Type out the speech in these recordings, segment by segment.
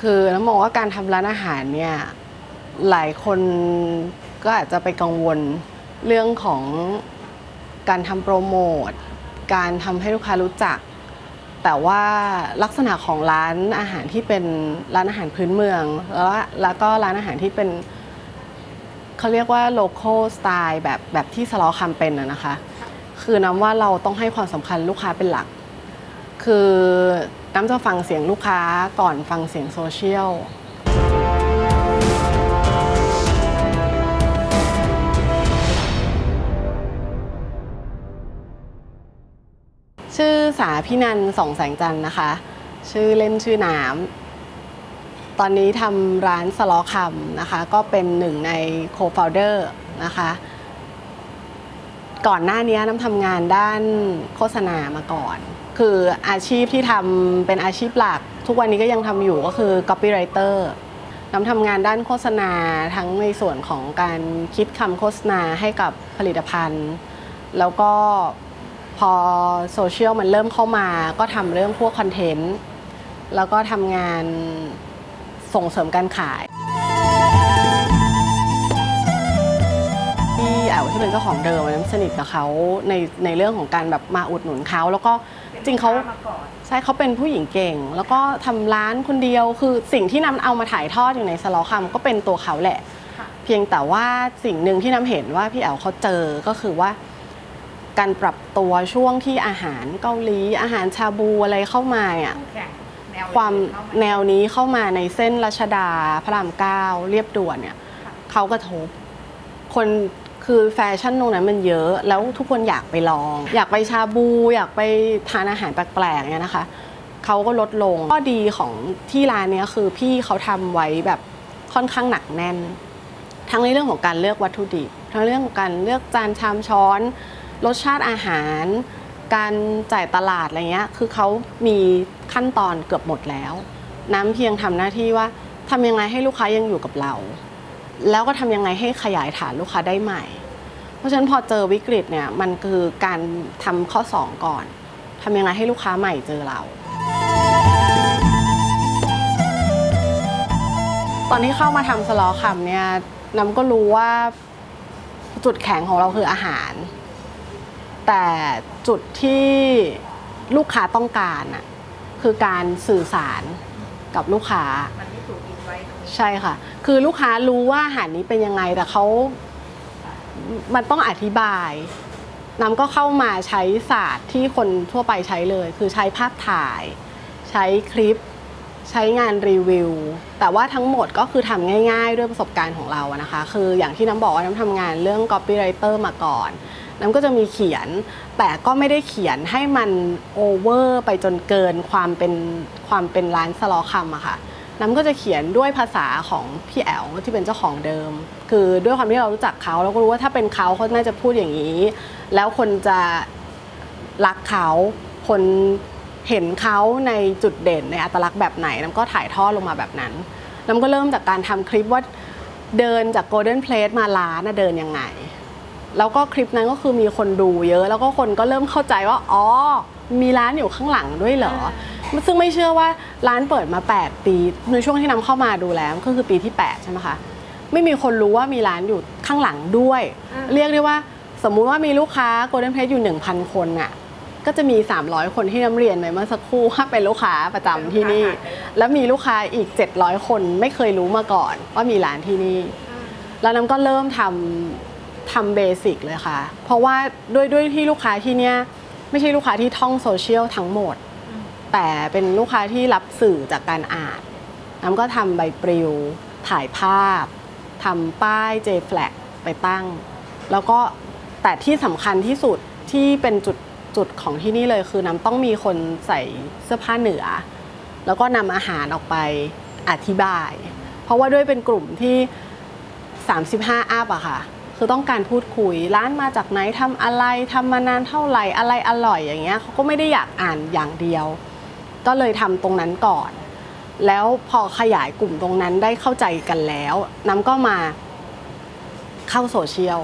คือน้ำมองว่าการทำร้านอาหารเนี่ยหลายคนก็อาจจะไปกังวลเรื่องของการทำโปรโมทการทำให้ลูกค้ารู้จัก แต่ว่าลักษณะของร้านอาหารที่เป็นร้านอาหารพื้นเมือง แล้วแล้วก็ร้านอาหารที่เป็นเขาเรียกว่า local style แบบแบบที่สลอคำเป็นอะนะคะ คือน้ำว่าเราต้องให้ความสำคัญลูกค้าเป็นหลัก คือน้ำจะฟังเสียงลูกค้าก่อนฟังเสียงโซเชียลชื่อสาพินันสองแสงจันนะคะ ชื่อเล่นชื่อน้ำตอนนี้ทำร้านสลอคำนะคะ ก็เป็นหนึ่งในโคฟ o ลเดอร์นะคะ ก่อนหน้านี้น้ำทำงานด้านโฆษณามาก่อน คืออาชีพที่ทำเป็นอาชีพหลัก ทุกวันนี้ก็ยังทำอยู่ก็คือ copywriter น้ำทำงานด้านโฆษณาทั้งในส่วนของการคิดคำโฆษณาให้กับผลิตภัณฑ์ แล้วก็พอโซเชียลมันเริ่มเข้ามา ก็ทำเรื่องพวกคอนเทนต์แล้วก็ทำงานส่งเสริมการขายพี่แอวที่เป็นเจ้าของเดิมน้ำสนิทกับเขาในในเรื่องของการแบบมาอุดหนุนเขาแล้วก็ ริงเขามาก่อนใช่เขาเป็นผู้หญิงเก่ง แล้วก็ทำร้านคนเดียวคือสิ่งที่นำเอามาถ่ายทอดอยู่ในสลอคำก็เป็นตัวเขาแหละค่ะเพียงแต่ว่าสิ่งหนึ่งที่น้ำเห็นว่าพี่แอวเขาเจอก็คือว่า การปรับตัวช่วงที่อาหารเกาหลีอาหารชาบูอะไรเข้ามาเนี่ยคู่แข่งแนวความเข้มแนวนี้เข้ามาในเส้นรัชดาพระรามเก้าเรียบด่วนเนี่ยค่ะเขากระทบ คน คือแฟชั่นตรงนั้นมันเยอะ แล้วทุกคนอยากไปลอง อยากไปชาบู อยากไปทานอาหารแปลกๆเนี่ยนะคะเขาก็ลดลงข้อดีของที่ร้านเนี้ยคือพี่เขาทำไว้แบบค่อนข้างหนักแน่น ทั้งในเรื่องของการเลือกวัตถุดิบ ทั้งเรื่องของการเลือกจานชามช้อนรสชาติอาหาร การจ่ายตลาดอะไรเงี้ยคือเขามีขั้นตอนเกือบหมดแล้ว น้ำเพียงทำหน้าที่ว่าทำยังไงให้ลูกค้ายังอยู่กับเรา แล้วก็ทำยังไงให้ขยายฐานลูกค้าได้ใหม่ เพราะฉะนั้นพอเจอวิกฤตเนี่ยมันคือการทำข้อ 2 ก่อนทำยังไงให้ลูกค้าใหม่เจอเรา ตอนที่เข้ามาทำสลอคำเนี่ยน้ำก็รู้ว่าจุดแข็งของเราคืออาหาร แต่จุดที่ลูกค้าต้องการน่ะคือการสื่อสารกับลูกค้า มันที่ถูกอินไว้ตรงนี้ใช่ค่ะ คือลูกค้ารู้ว่าอาหารนี้เป็นยังไงแต่เขามันต้องอธิบายน้ำก็เข้ามาใช้ศาสตร์ที่คนทั่วไปใช้เลย คือใช้ภาพถ่าย ใช้คลิป ใช้งานรีวิว แต่ว่าทั้งหมดก็คือทำง่ายๆ ด้วยประสบการณ์ของเราอะนะคะ คืออย่างที่น้ำบอกว่าน้ำทำงานเรื่อง copywriter มาก่อน น้ำก็จะมีเขียน แต่ก็ไม่ได้เขียนให้มันโอเวอร์ไปจนเกินความเป็นความเป็นร้านสลอคำอะค่ะ น้ำก็จะเขียนด้วยภาษาของพี่แอลที่เป็นเจ้าของเดิม คือด้วยความที่เรารู้จักเขาเราก็รู้ว่าถ้าเป็นเขาเขาน่าจะพูดอย่างนี้ แล้วคนจะรักเขาคนเห็นเขาในจุดเด่นในอัตลักษณ์แบบไหนน้ำก็ถ่ายทอดลงมาแบบนั้นน้ำก็เริ่มจากการทำคลิปว่าเดินจาก Golden Plate มาร้านะเดินยังไง แล้วก็คลิปนั้นก็คือมีคนดูเยอะ แล้วก็คนก็เริ่มเข้าใจว่า อ๋อ มีร้านอยู่ข้างหลังด้วยเหรอ ซึ่งไม่เชื่อว่าร้านเปิดมา 8 ปี ในช่วงที่นำเข้ามาดูแล้วก็คือปีที่ 8 ใช่ไหมคะ ไม่มีคนรู้ว่ามีร้านอยู่ข้างหลังด้วยอืมเรียกได้ว่าสมมุติว่ามีลูกค้า Golden Plate อยู่ 1,000 คนน่ะก็จะมี 300 คนที่น้ำเรียนไปเมื่อสักครู่ว่าเป็นลูกค้าประจำที่นี่ แล้วมีลูกค้าอีก 700 คนไม่เคยรู้มาก่อน ว่ามีร้านที่นี่อืมแล้วน้ำก็เริ่มทำทำเบสิกเลยค่ะ เพราะว่าด้วยด้วยที่ลูกค้าที่เนี้ยไม่ใช่ลูกค้าที่ท่องโซเชียลทั้งหมดอืม แต่เป็นลูกค้าที่รับสื่อจากการอ่านน้ำก็ทำใบปลิว ถ่ายภาพทำป้าย J flag ไปตั้ง แล้วก็แต่ที่สำคัญที่สุดที่เป็นจุดจุดของที่นี่เลยคือน้ำต้องมีคนใส่เสื้อผ้าเหนือ แล้วก็นำอาหารออกไปอธิบาย เพราะว่าด้วยเป็นกลุ่มที่ 35อัพอะค่ะ คือต้องการพูดคุยร้านมาจากไหนทำอะไรทำมานานเท่าไหร่อะไรอร่อยอย่างเงี้ยเขาก็ไม่ได้อยากอ่านอย่างเดียว ก็เลยทำตรงนั้นก่อน แล้วพอขยายกลุ่มตรงนั้นได้เข้าใจกันแล้ว น้ำก็มาเข้าโซเชียล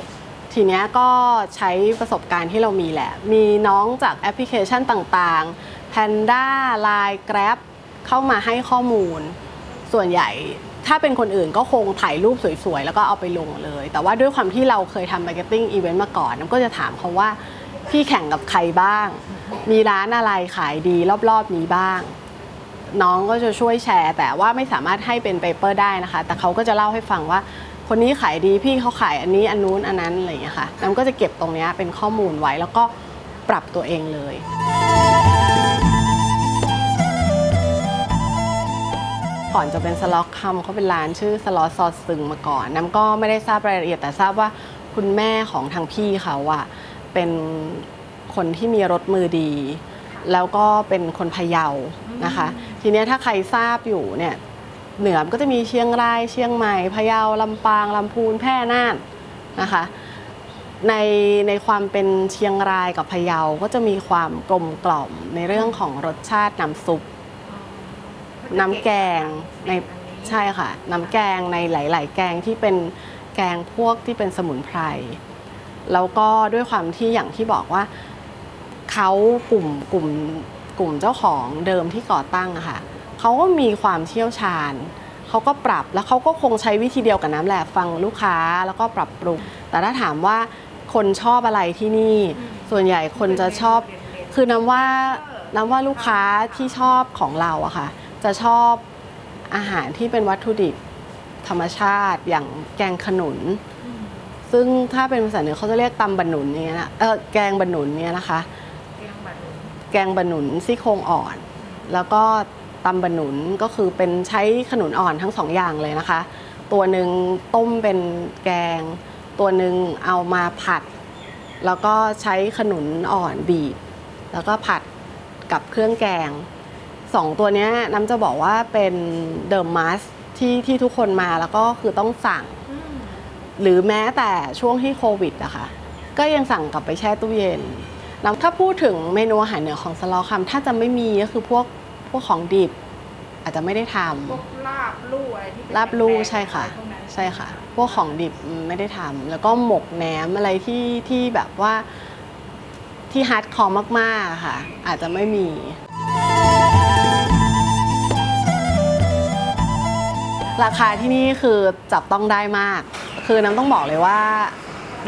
ทีเนี้ยก็ใช้ประสบการณ์ที่เรามีแหละ มีน้องจากแอปพลิเคชันต่างๆ Panda Line Grab เข้ามาให้ข้อมูล ส่วนใหญ่ถ้าเป็นคนอื่นก็คงถ่ายรูปสวยๆ แล้วก็เอาไปลงเลย แต่ว่าด้วยความที่เราเคยทำมาร์เก็ตติ้งอีเวนต์มาก่อนน้ำก็จะถามเขาว่า พี่แข่งกับใครบ้าง มีร้านอะไรขายดีรอบๆนี้บ้าง น้องก็จะช่วยแชร์ แต่ว่าไม่สามารถให้เป็นเปเปอร์ได้นะคะ แต่เขาก็จะเล่าให้ฟังว่า คนนี้ขายดีพี่เขาขายอันนี้อันนู้นอันนั้นอะไรอย่างเงี้ค่ะน้ำก็จะเก็บตรงนี้เป็นข้อมูลไว้แล้วก็ปรับตัวเองเลยก่อนจะเป็นสล็อกคำเขาเป็นร้านชื่อสล็อตซอสซึงมาก่อนน้ำก็ไม่ได้ทราบรายละเอียดแต่ทราบว่าคุณแม่ของทางพี่เขาอะเป็น คนที่มีรถมือดี แล้วก็เป็นคนพะเยานะคะ ทีเนี้ยถ้าใครทราบอยู่เนี่ยเหนือมันก็จะมีเชียงรายเชียงใหม่พะเยาลำปางลำพูนแพร่น่านนะคะในในความเป็นเชียงรายกับพะเยาก็จะมีความกลมกล่อมในเรื่องของรสชาติน้ำซุป น้ำแกงในใช่ค่ะ น้ำแกงในหลาย ๆ แกงที่เป็นแกงพวกที่เป็นสมุนไพร แล้วก็ด้วยความที่อย่างที่บอกว่า เขากลุ่มกลุ่มกลุ่มเจ้าของเดิมที่ก่อตั้งอะค่ะเขาก็มีความเชี่ยวชาญเขาก็ปรับแล้วเขาก็คงใช้วิธีเดียวกับน้ำแหละฟังลูกค้าแล้วก็ปรับปรุง แต่ถ้าถามว่าคนชอบอะไรที่นี่ ส่วนใหญ่คนจะชอบ คือน้ำว่าน้ำว่าลูกค้าที่ชอบของเราอะค่ะ จะชอบอาหารที่เป็นวัตถุดิบธรรมชาติอย่างแกงขนุน ซึ่งถ้าเป็นภาษาเหนือเขาจะเรียกตำบะหนุนเนี่ยนะเออแกงบะหนุนเนี่ยนะคะ แกงบะหนุนซี่โครงอ่อน แล้วก็ตำบะหนุนก็คือเป็นใช้ขนุนอ่อนทั้งสองอย่างเลยนะคะ ตัวหนึ่งต้มเป็นแกง ตัวหนึ่งเอามาผัด แล้วก็ใช้ขนุนอ่อนบีบ แล้วก็ผัดกับเครื่องแกงสองตัวนี้น้ำจะบอกว่าเป็นเดิมมัสที่ที่ทุกคนมาแล้วก็คือต้องสั่ง หรือแม้แต่ช่วงที่โควิดอะค่ะก็ยังสั่งกลับไปแช่ตู้เย็น แล้วถ้าพูดถึงเมนูอาหารเหนือของสลอคำถ้าจะไม่มีก็คือพวกพวกของดิบ อาจจะไม่ได้ทพวกลาบลู่อะไรที่เป็นำลาบลู่แดงๆใช่ค่ะอไรพวกนั้นใช่ค่ะ พวกของดิบไม่ได้ทำแล้วก็หมกแหนมอะไรที่ที่แบบว่าที่ฮาร์ดคอร์มากๆอะค่ะ อาจจะไม่มีราคาที่นี่คือจับต้องได้มาก คือน้ำต้องบอกเลยว่า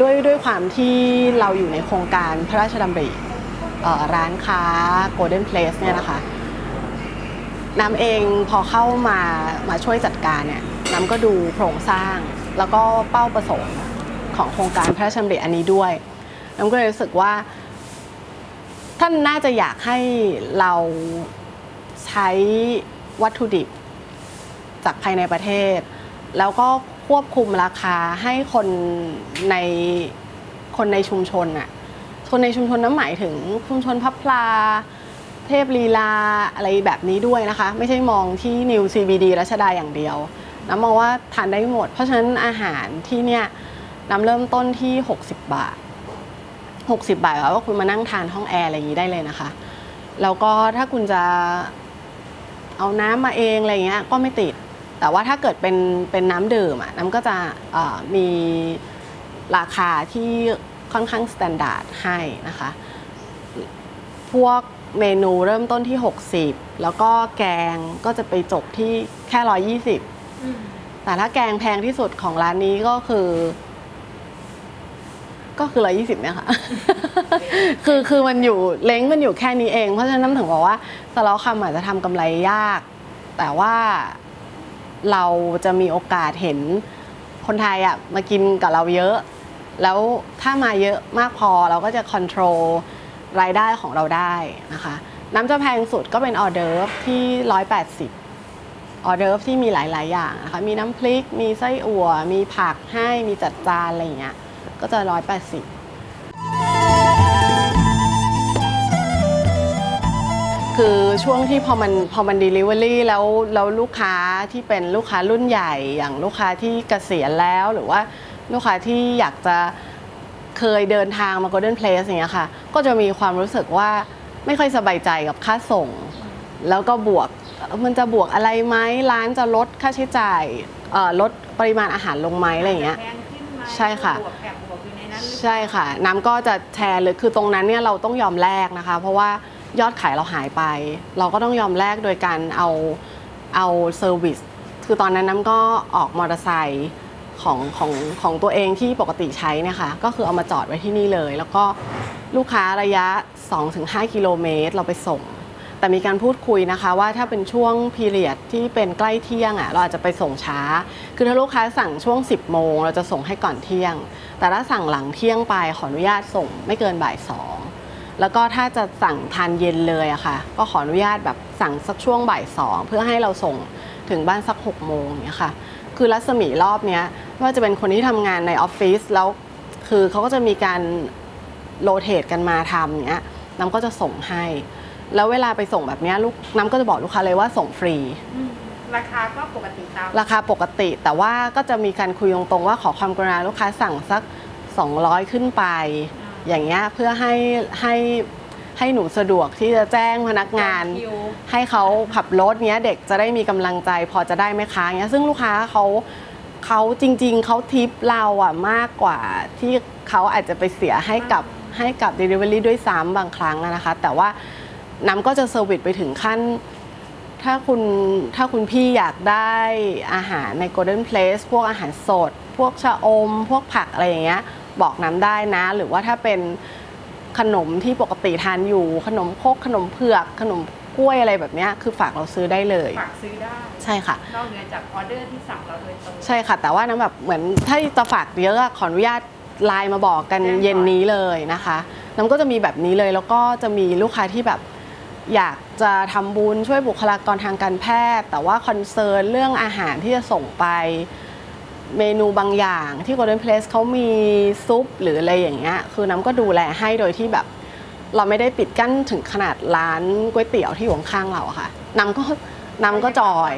ด้วยด้วยความที่เราอยู่ในโครงการพระราชดำริร้านค้า Golden Place เนี่ยนะคะน้ำเองพอเข้ามามาช่วยจัดการเนี่ยน้ำก็ดูโครงสร้าง แล้วก็เป้าประสงค์ของโครงการพระราชดำริอันนี้ด้วยน้ำก็เลยรู้สึกว่า ท่านน่าจะอยากให้เราใช้วัตถุดิบจากภายในประเทศ แล้วก็ ควบคุมราคาให้คนในคนในชุมชนน่ะคนในชุมชนนั้นหมายถึงชุมชนพับพลา เทพลีลาอะไรแบบนี้ด้วยนะคะ ไม่ใช่มองที่นิว CBD รัชดาอย่างเดียวน้ำมองว่าทานได้หมด เพราะฉะนั้นอาหารที่เนี่ยน้ำเริ่มต้นที่ 60 บาท 60 บาทแล้วว่าคุณมานั่งทานห้องแอร์อะไรอย่างนี้ได้เลยนะคะ แล้วก็ถ้าคุณจะเอาน้ำมาเองอะไรเงี้ยก็ไม่ติด แต่ว่าถ้าเกิดเป็นเป็นน้ำดื่มอะน้ำก็จะเอ่อมีราคาที่ค่อนข้างสแตนดาร์ดให้นะคะ พวกเมนูเริ่มต้นที่ 60 แล้วก็แกงก็จะไปจบที่แค่ 120อืมแต่ถ้าแกงแพงที่สุดของร้านนี้ก็คือ ก็คือ 120เนี่ยค่ะ คือคือมันอยู่เล้งมันอยู่แค่นี้เอง เพราะฉะนั้นน้ำถึงบอกว่าสล้อคำอาจจะทำกำไรยาก แต่ว่า เราจะมีโอกาสเห็นคนไทยอะมากินกับเราเยอะ แล้วถ้ามาเยอะมากพอเราก็จะค o n t r o l รายได้ของเราได้นะคะน้ำจะแพงสุดก็เป็นออเดิร์ฟที่ 180 ออเดิร์ฟที่มีหลาย ๆ อย่างนะคะมีน้ำพริก มีไส้อั่ว มีผักให้มีจัดจานอะไรอย่างเงี้ยก็จะ 180 คือช่วงที่พอมันพอมัน Delivery แล้วแล้วลูกค้าที่เป็นลูกค้ารุ่นใหญ่อย่างลูกค้าที่เกษียณแล้วหรือว่าลูกค้าที่อยากจะเคยเดินทางมา Golden Place อย่างเงี้ยค่ะ ก็จะมีความรู้สึกว่าไม่ค่อยสบายใจกับค่าส่ง แล้วก็บวกเอ่อมันจะบวกอะไรไหมร้านจะลดค่าใช้จ่ายเอ่อลดปริมาณอาหารลงไหมอะไรอย่างเงี้ยแพงขึ้นไหมใช่ค่ะบวกแอบบวกอยู่ในนั้นหรือเปล่าใช่ค่ะ น้ำก็จะแชร์เลยคือตรงนั้นเนี่ยเราต้องยอมแลกนะคะ เพราะว่า ยอดขายเราหายไป เราก็ต้องยอมแลกโดยการเอาเอาเซอร์วิสคือตอนนั้นน้ำก็ออกมอเตอร์ไซค์ของของของตัวเองที่ปกติใช้เนี่ยค่ะก็คือเอามาจอดไว้ที่นี่เลย แล้วก็ลูกค้าระยะ 2-5 กิโลเมตรเราไปส่ง แต่มีการพูดคุยนะคะว่าถ้าเป็นช่วงพีเรียดที่เป็นใกล้เที่ยงอะเราอาจจะไปส่งช้า คือถ้าลูกค้าสั่งช่วง 10 โมง เราจะส่งให้ก่อนเที่ยง แต่ถ้าสั่งหลังเที่ยงไปขออนุญาตส่งไม่เกินบ่ายสอง แล้วก็ถ้าจะสั่งทานเย็นเลยอะค่ะ ก็ขออนุญาตแบบสั่งสักช่วงบ่ายสองเพื่อให้เราส่งถึงบ้านสัก6โมงเนี่ยค่ะ คือรัศมีรอบเนี้ยไม่ว่าจะเป็นคนที่ทำงานในออฟฟิศแล้วคือเขาก็จะมีการโรเตทกันมาทำเนี้ยน้ำก็จะส่งให้ แล้วเวลาไปส่งแบบเนี้ยลูกน้ำก็จะบอกลูกค้าเลยว่าส่งฟรีอืมราคาก็ปกติตามราคาปกติแต่ว่าก็จะมีการคุยตรงๆว่าขอความกรุณาลูกค้าสั่งสัก 200 ขึ้นไป อย่างเงี้ยเพื่อให้ให้ให้หนูสะดวกที่จะแจ้งพนักงาน คิว ให้เขาขับรถเนี้ยเด็กจะได้มีกำลังใจ พอจะได้ไหมคะเงี้ยซึ่งลูกค้าเขาเขาจริง ๆเขาทิปเราอะมากกว่าที่เขาอาจจะไปเสียให้กับให้กับ Delivery ด้วยซ้ำบางครั้งอะนะคะ แต่ว่าน้ำก็จะเซอร์วิสไปถึงขั้น ถ้าคุณถ้าคุณพี่อยากได้อาหารใน Golden Place พวกอาหารสด พวกชะอม พวกผักอะไรอย่างเงี้ย บอกน้ำได้นะ หรือว่าถ้าเป็นขนมที่ปกติทานอยู่ ขนมครกขนมเผือก ขนมกล้วยอะไรแบบเนี้ยคือฝากเราซื้อได้เลย ฝากซื้อได้ ใช่ค่ะ นอกเหนือจากออเดอร์ที่สั่งเราโดยตรงใช่ค่ะ แต่ว่าน้ำแบบเหมือนถ้าจะฝากเยอะอะขออนุญาตไลน์มาบอกกันแจ้งก่อนเย็นนี้เลยนะคะ น้ำก็จะมีแบบนี้เลยแล้วก็จะมีลูกค้าที่แบบอยากจะทำบุญช่วยบุคลากรทางการแพทย์ แต่ว่าคอนเซิร์นเรื่องอาหารที่จะส่งไป เมนูบางอย่างที่ Golden Place เขามีซุปหรืออะไรอย่างเงี้ยคือน้ำก็ดูแลให้โดยที่แบบ เราไม่ได้ปิดกั้นถึงขนาดร้านก๋วยเตี๋ยวที่อยู่ข้างๆเราอะค่ะน้ำก็น้ำก็จอย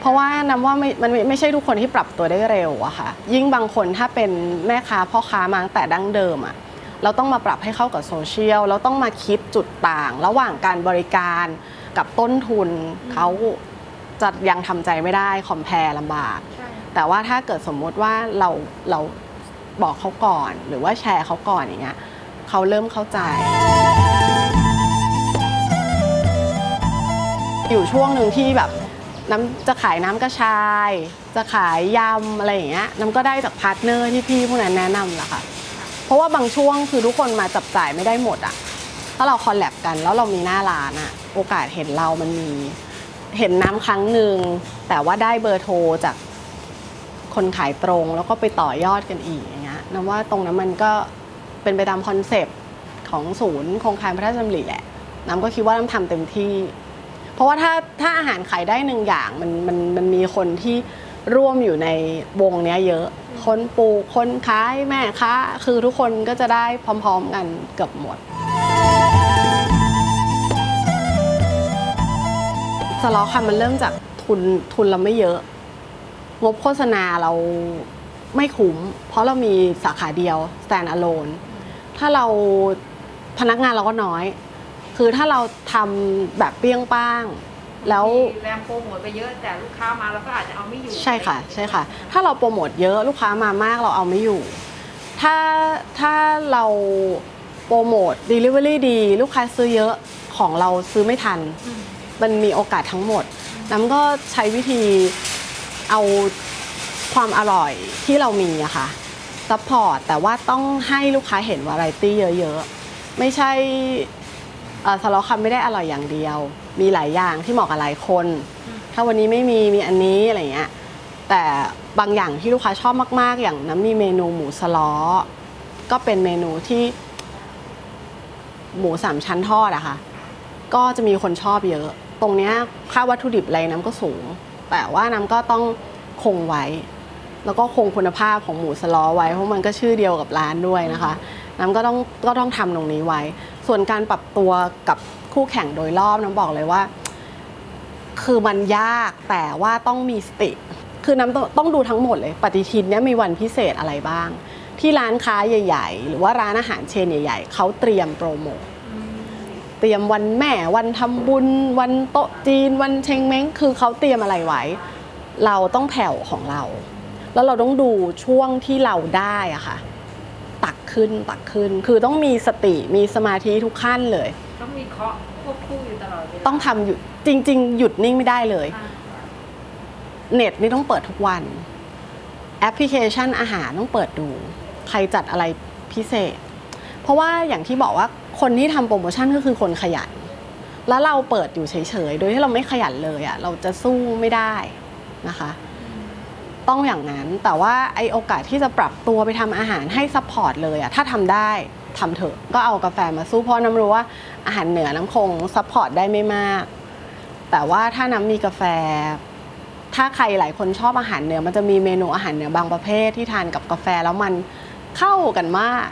เพราะว่าน้ำว่าไม่มันไม่ไม่ใช่ทุกคนที่ปรับตัวได้เร็วอะค่ะ ยิ่งบางคนถ้าเป็นแม่ค้าพ่อค้ามาตั้งแต่ดั้งเดิมอะเราต้องมาปรับให้เข้ากับโซเชียลเราต้องมาคิดจุดต่าง ระหว่างการบริการกับต้นทุนเขาจะยังทำใจไม่ได้คอมเพลลำบาก แต่ว่าถ้าเกิดสมมติว่าเราเราบอกเขาก่อน หรือว่าแชร์เขาก่อนอย่างเงี้ยเขาเริ่มเข้าใจ อยู่ช่วงหนึ่งที่แบบน้ำจะขายน้ำกระชาย จะขายยำอะไรอย่างเงี้ยน้ำก็ได้จากพาร์ทเนอร์ที่พี่พวกนั้นแนะนำแหละค่ะเพราะว่าบางช่วงคือทุกคนมาจับจ่ายไม่ได้หมดอะถ้าเราคอลแลบกันแล้วเรามีหน้าร้านอะโอกาสเห็นเรามันมีเห็นน้ำครั้งหนึ่งแต่ว่าได้เบอร์โทรจาก คนขายตรง แล้วก็ไปต่อยอดกันอีกอย่างเงี้ยน้ำว่าตรงนั้นมันก็เป็นไปตามคอนเซปต์ของศูนย์โครงการพระราชดำริแหละน้ำก็คิดว่าน้ำทำเต็มที่ เพราะว่าถ้าถ้าอาหารขายได้หนึ่งอย่างมันมันมันมีคนที่ร่วมอยู่ในวงเนี้ยเยอะ คนปลูกคนขายแม่ค้าคือทุกคนก็จะได้พร้อมๆกันเกือบหมดสล็อค่ะมันเริ่มจากทุนทุนเราไม่เยอะ งบโฆษณาเราไม่คุ้ม เพราะเรามีสาขาเดียว stand alone ถ้าเราพนักงานเราก็น้อย คือถ้าเราทำแบบเปรี้ยงป้าง แล้วมีแรงโปรโมทไปเยอะแต่ลูกค้ามาเราก็อาจจะเอาไม่อยู่ ใช่ค่ะ ใช่ค่ะ ถ้าเราโปรโมทเยอะลูกค้ามามากเราเอาไม่อยู่ ถ้าถ้าเราโปรโมท Delivery ดี ลูกค้าซื้อเยอะของเราซื้อไม่ทันอืมมันมีโอกาสทั้งหมดน้ำก็ใช้วิธี เอาความอร่อยที่เรามีอะค่ะซัพพอร์ตแต่ว่าต้องให้ลูกค้าเห็นวาไรตี้เยอะๆ ไม่ใช่สล็อตคำไม่ได้อร่อยอย่างเดียว มีหลายอย่างที่เหมาะกับหลายคน ถ้าวันนี้ไม่มีมีอันนี้อะไรเงี้ยแต่บางอย่างที่ลูกค้าชอบมาก ๆ อย่างน้ำมีเมนูหมูสล้อ ก็เป็นเมนูที่ หมูสามชั้นทอดอะค่ะ ก็จะมีคนชอบเยอะ ตรงเนี้ยค่าวัตถุดิบอะไรน้ำก็สูง แต่ว่าน้ำก็ต้องคงไว้ แล้วก็คงคุณภาพของหมูสลอไว้ เพราะมันก็ชื่อเดียวกับร้านด้วยนะคะ น้ำก็ต้องก็ต้องทำตรงนี้ไว้ ส่วนการปรับตัวกับคู่แข่งโดยรอบน้ำบอกเลยว่า คือมันยากแต่ว่าต้องมีสติ คือน้ำต้องต้องดูทั้งหมดเลย ปฏิทินเนี้ยมีวันพิเศษอะไรบ้าง ที่ร้านค้าใหญ่ ๆ หรือว่าร้านอาหารเชนใหญ่ ๆเขาเตรียมโปรโมทอืม เตรียมวันแม่วันทำบุญ วันโต๊ะจีน วันเชงเม้งคือเขาเตรียมอะไรไว้ เราต้องแผ่วของเรา แล้วเราต้องดูช่วงที่เราได้อะค่ะ ตักขึ้นตักขึ้น คือต้องมีสติมีสมาธิทุกขั้นเลย ต้องมีเคาะควบคู่อยู่ตลอดเวลาต้องทำหยุดจริง ๆ หยุดนิ่งไม่ได้เลยอ่าเน็ตนี่ต้องเปิดทุกวัน แอปพลิเคชันอาหารต้องเปิดดู ใครจัดอะไรพิเศษ เพราะว่าอย่างที่บอกว่า คนที่ทำโปรโมชั่นก็คือคนขยัน แล้วเราเปิดอยู่เฉยๆ โดยที่เราไม่ขยันเลยอะ่ะ เราจะสู้ไม่ได้นะคะ ต้องอย่างนั้น แต่ว่าไอโอกาสที่จะปรับตัวไปทำอาหารให้ซัพพอร์ตเลยอะ่ะ ถ้าทำได้ทำเถอะ ก็เอากาแฟมาสู้เพราะน้ำรู้ว่าอาหารเหนือน้ำคงซัพพอร์ตได้ไม่มาก แต่ว่าถ้าน้ำมีกาแฟ ถ้าใครหลายคนชอบอาหารเหนือ มันจะมีเมนูอาหารเหนือบางประเภทที่ทานกับกาแฟแล้วมันเข้ากันมาก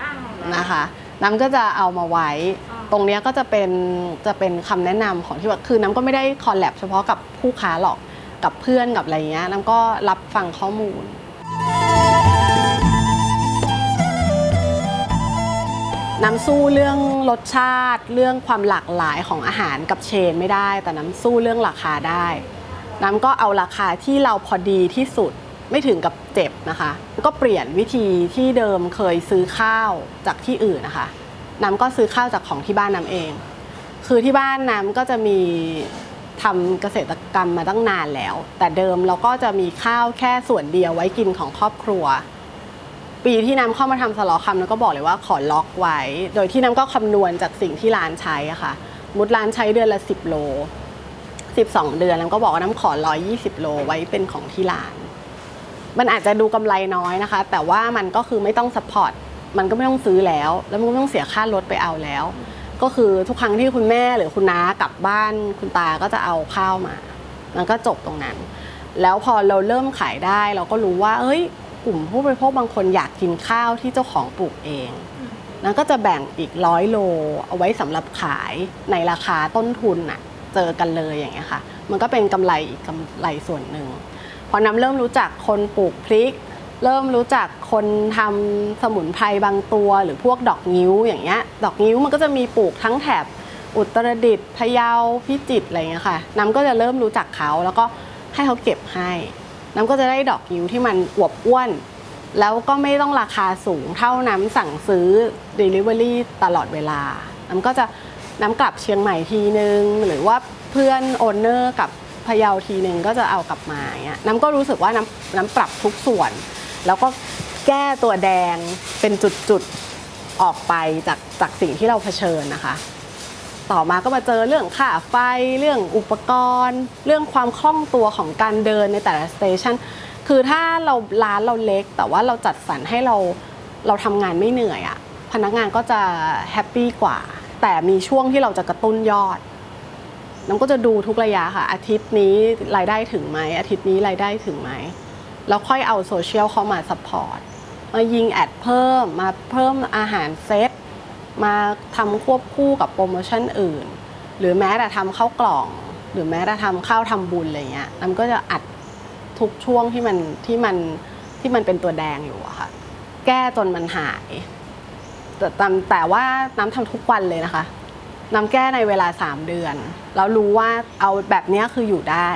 นะคะ น้ำก็จะเอามาไว้อ่าตรงเนี้ยก็จะเป็นจะเป็นคำแนะนำของที่ว่าคือน้ำก็ไม่ได้คอลแลบเฉพาะกับผู้ค้าหรอกกับเพื่อนกับอะไรเงี้ยน้ำก็รับฟังข้อมูล น้ำสู้เรื่องรสชาติ เรื่องความหลากหลายของอาหารกับเชนไม่ได้ แต่น้ำสู้เรื่องราคาได้ น้ำก็เอาราคาที่เราพอดีที่สุด ไม่ถึงกับเจ็บนะคะ ก็เปลี่ยนวิธีที่เดิมเคยซื้อข้าวจากที่อื่นนะคะน้ำก็ซื้อข้าวจากของที่บ้านน้ำเอง คือที่บ้านน้ำก็จะมีทำเกษตรกรรมมาตั้งนานแล้ว แต่เดิมเราก็จะมีข้าวแค่ส่วนเดียวไว้กินของครอบครัว ปีที่น้ำเข้ามาทำสลอคำแล้วก็บอกเลยว่าขอล็อกไว้ โดยที่น้ำก็คำนวณจากสิ่งที่ร้านใช้อะค่ะ มุดร้านใช้เดือนละ 10 โล 12 เดือนน้ำก็บอกว่าน้ำขอ 120 โลไว้เป็นของที่ร้าน มันอาจจะดูกำไรน้อยนะคะ แต่ว่ามันก็คือไม่ต้องสปอร์ตมันก็ไม่ต้องซื้อแล้ว แล้วมันก็ไม่ต้องเสียค่ารถไปเอาแล้ว ก็คือทุกครั้งที่คุณแม่หรือคุณน้ากลับบ้านคุณตาก็จะเอาข้าวมา มันก็จบตรงนั้น แล้วพอเราเริ่มขายได้เราก็รู้ว่า เอ้ย กลุ่มผู้บริโภคบางคนอยากกินข้าวที่เจ้าของปลูกเองนั้นก็จะแบ่งอีกร้อยโลเอาไว้สำหรับขายในราคาต้นทุนน่ะเจอกันเลยอย่างเงี้ยค่ะ มันก็เป็นกำไรอีกกำไรส่วนหนึ่ง พอน้ำเริ่มรู้จักคนปลูกพริก เริ่มรู้จักคนทำสมุนไพรบางตัว หรือพวกดอกงิ้วอย่างเงี้ยดอกงิ้วมันก็จะมีปลูกทั้งแถบอุตรดิตถ์พะเยาพิจิตรอะไรเงี้ยค่ะ น้ำก็จะเริ่มรู้จักเขาแล้วก็ให้เขาเก็บให้ น้ำก็จะได้ดอกงิ้วที่มันอวบอ้วน แล้วก็ไม่ต้องราคาสูงเท่าน้ำสั่งซื้อ Delivery ตลอดเวลา น้ำก็จะน้ำกลับเชียงใหม่ทีนึง หรือว่าเพื่อนโอนเนอร์กับ พะเยาทีหนึ่งก็จะเอากลับมาอย่างเงี้ยน้ำก็รู้สึกว่าน้ำน้ำปรับทุกส่วน แล้วก็แก้ตัวแดงเป็นจุดๆออกไปจากจากสิ่งที่เราเผชิญนะคะ ต่อมาก็มาเจอเรื่องค่าไฟเรื่องอุปกรณ์ เรื่องความคล่องตัวของการเดินในแต่ละสเตชันคือถ้าเราร้านเราเล็ก แต่ว่าเราจัดสรรให้เราเราทำงานไม่เหนื่อยอะพนักงานก็จะแฮปปี้กว่า แต่มีช่วงที่เราจะกระตุ้นยอด น้ำก็จะดูทุกระยะค่ะ อาทิตย์นี้รายได้ถึงไหมอาทิตย์นี้รายได้ถึงไหมแล้วค่อยเอาโซเชียลเข้ามาซัพพอร์ตมายิงแอดเพิ่มมาเพิ่มอาหารเซตมาทำควบคู่กับโปรโมชั่นอื่น หรือแม้แต่ทำข้าวกล่อง หรือแม้แต่ทำข้าวทำบุญอะไรเงี้ยน้ำก็จะอัดทุกช่วงที่มันที่มันที่มันเป็นตัวแดงอยู่อะค่ะ แก้จนมันหาย แต่แต่แต่ว่าน้ำทำทุกวันเลยนะคะ น้ำแก้ในเวลา 3 เดือน แล้วรู้ว่าเอาแบบนี้คืออยู่ได้